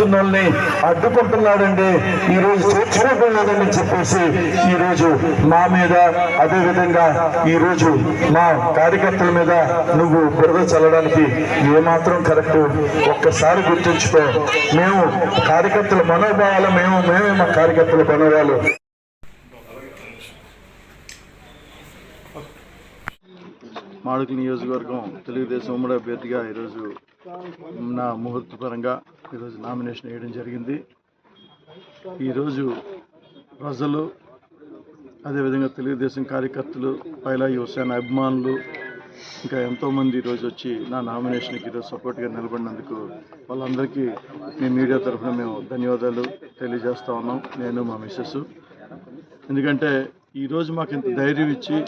మమ్మల్ని అడ్డుకుంటున్నాడండి. ఈ రోజు చేర్చుకోలేదని చెప్పేసి ఈ రోజు మా మీద అదే విధంగా ఈ రోజు మా కార్యకర్తల మీద నువ్వు బురద చల్లడానికి ఏమాత్రం కరెక్ట్. ఒక్కసారి గుర్తుంచుకో మేము కార్యకర్తల మనోభావాలు మేము మేమే మా కార్యకర్తల మనోభావాలు. మాడుకు నియోజకవర్గం తెలుగుదేశం ఉమ్మడి అభ్యర్థిగా ఈరోజు నా ముహూర్తపరంగా ఈరోజు నామినేషన్ వేయడం జరిగింది. ఈరోజు ప్రజలు అదేవిధంగా తెలుగుదేశం కార్యకర్తలు పైలా యువసేన అభిమానులు ఇంకా ఎంతోమంది ఈరోజు వచ్చి నా నామినేషన్కి ఈరోజు సపోర్ట్గా నిలబడినందుకు వాళ్ళందరికీ మీ మీడియా తరఫున మేము ధన్యవాదాలు తెలియజేస్తా ఉన్నాం. నేను మా మిస్సెస్. ఎందుకంటే ఈరోజు మాకు ఇంత ధైర్యం ఇచ్చి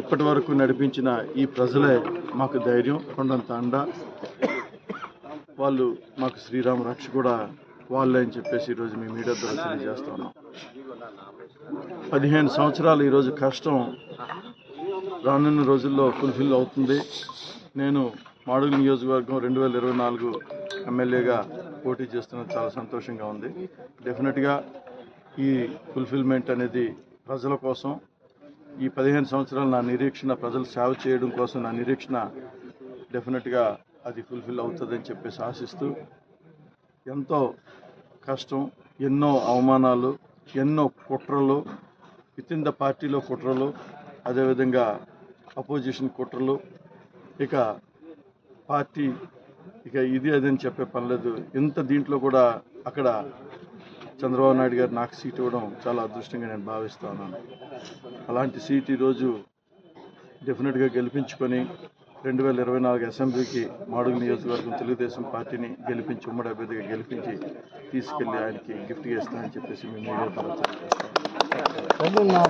ఇప్పటి వరకు నడిపించిన ఈ ప్రజలే మాకు ధైర్యం కొండంత అండ. వాళ్ళు మాకు శ్రీరామ రక్ష కూడా వాళ్ళే అని చెప్పేసి ఈరోజు మీ మీడియా ద్వారా తెలియజేస్తున్నాం పదిహేను సంవత్సరాలు ఈరోజు కష్టం రానున్న రోజుల్లో ఫుల్ఫిల్ అవుతుంది. నేను మాడుగుల నియోజకవర్గం రెండు వేల ఇరవై నాలుగు ఎమ్మెల్యేగా పోటీ చేస్తున్నది చాలా సంతోషంగా ఉంది. డెఫినెట్గా ఈ ఫుల్ఫిల్మెంట్ అనేది ప్రజల కోసం ఈ పదిహేను సంవత్సరాలు నా నిరీక్షణ ప్రజలు సేవ చేయడం కోసం నా నిరీక్షణ డెఫినెట్గా అది ఫుల్ఫిల్ అవుతుందని చెప్పేసి ఆశిస్తూ ఎంతో కష్టం ఎన్నో అవమానాలు ఎన్నో కుట్రలు విత్ ఇన్ ద పార్టీలో కుట్రలు అదేవిధంగా అపోజిషన్ కుట్రలు. ఇక పార్టీ ఇక ఇది అది అని చెప్పే పనిలేదు ఇంత దీంట్లో కూడా అక్కడ చంద్రబాబు నాయుడు గారు నాకు సీట్ ఇవ్వడం చాలా అదృష్టంగా నేను భావిస్తున్నాను అలాంటి సీట్ ఈరోజు డెఫినెట్గా గెలిపించుకొని రెండు వేల ఇరవై నాలుగు అసెంబ్లీకి మాడుగు నియోజకవర్గం తెలుగుదేశం పార్టీని గెలిపించి ఉమ్మడి అభ్యర్థిగా గెలిపించి తీసుకెళ్ళి ఆయనకి గిఫ్ట్గా ఇస్తానని చెప్పేసి మేము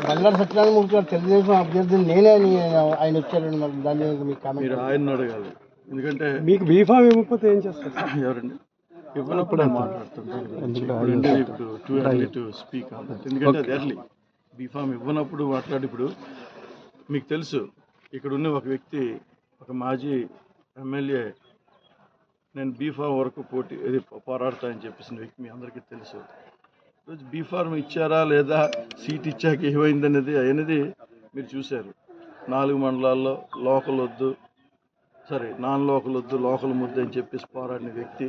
బంగారు సత్యనారాయణమూర్తి గారు తెలుగుదేశం అభ్యర్థిని నేనే అని ఆయన వచ్చారండి మరి దాని మీద మీ కామెంట్ మీరు ఆయన అడగాలి. ఎందుకంటే మీకు బీఫామ్ ఇవ్వకపోతే ఏం చేస్తారు? ఎవరండి? ఇవ్వనప్పుడు టూ ఎర్లీ టు స్పీక్ ఎందుకంటే అది ఎర్లీ బీఫామ్ ఇవ్వనప్పుడు మాట్లాడి ఇప్పుడు మీకు తెలుసు ఇక్కడ ఉన్న ఒక వ్యక్తి ఒక మాజీ ఎమ్మెల్యే నేను బీఫామ్ వరకు పోటీ ఇది పోరాడతానని చెప్పేసిన వ్యక్తి మీ అందరికీ తెలుసు. ఈరోజు బీఫార్మ్ ఇచ్చారా లేదా సీట్ ఇచ్చాక ఏమైందనేది అనేది మీరు చూశారు. నాలుగు మండలాల్లో లోకల్ వద్దు సరే నాన్ లోకల్ వద్దు లోకల్ ముద్దు అని చెప్పేసి పోరాడిన వ్యక్తి.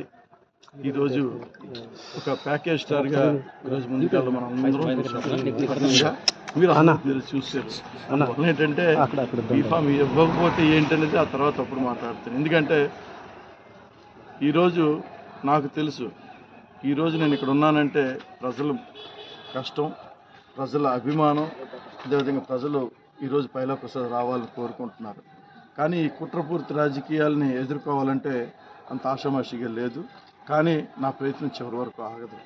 ఈరోజు ఒక ప్యాకేజ్ స్టార్గా ఈరోజు ముందుకెళ్ళి మనం అందరం. మీరు మీరు చూసారు అందువల్ల ఏంటంటే బీఫామ్ ఇవ్వకపోతే ఏంటనేది ఆ తర్వాత అప్పుడు మాట్లాడుతాను ఎందుకంటే ఈరోజు నాకు తెలుసు ఈరోజు నేను ఇక్కడ ఉన్నానంటే ప్రజలు కష్టం ప్రజల అభిమానం అదేవిధంగా ప్రజలు ఈరోజు పైలా ప్రసాద్ రావాలని కోరుకుంటున్నారు. కానీ ఈ కుట్రపూర్తి రాజకీయాలని ఎదుర్కోవాలంటే అంత ఆషామాషిగా లేదు. కానీ నా ప్రయత్నం చివరి వరకు ఆగదు.